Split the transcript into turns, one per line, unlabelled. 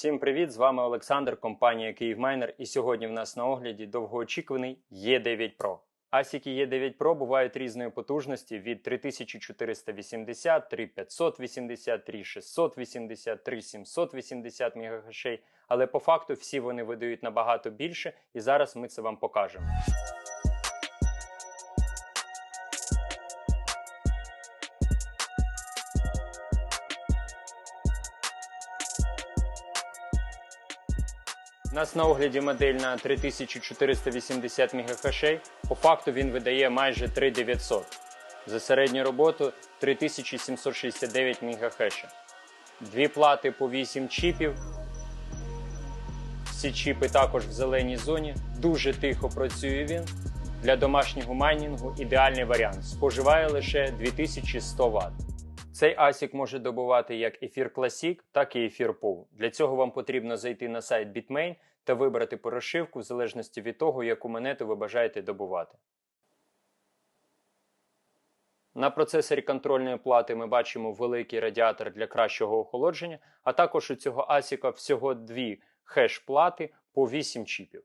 Всім привіт! З вами Олександр, компанія Київмайнер. І сьогодні в нас на огляді довгоочікуваний Е9 Pro. Асіки Е9 Pro бувають різної потужності від 3480, 3580, 3680, 3780 МГц, але по факту всі вони видають набагато більше, і зараз ми це вам покажемо. У нас на огляді модель на 3480 МГц. По факту він видає майже 3900. За середню роботу 3769 МГц. Дві плати по 8 чіпів. Всі чіпи також в зеленій зоні. Дуже тихо працює він. Для домашнього майнінгу ідеальний варіант. Споживає лише 2100 Вт. Цей ASIC може добувати як ефір Classic, так і ефір POW. Для цього вам потрібно зайти на сайт Bitmain та вибрати порошивку в залежності від того, яку монету ви бажаєте добувати. На процесорі контрольної плати ми бачимо великий радіатор для кращого охолодження, а також у цього ASIC всього дві хеш-плати по 8 чіпів.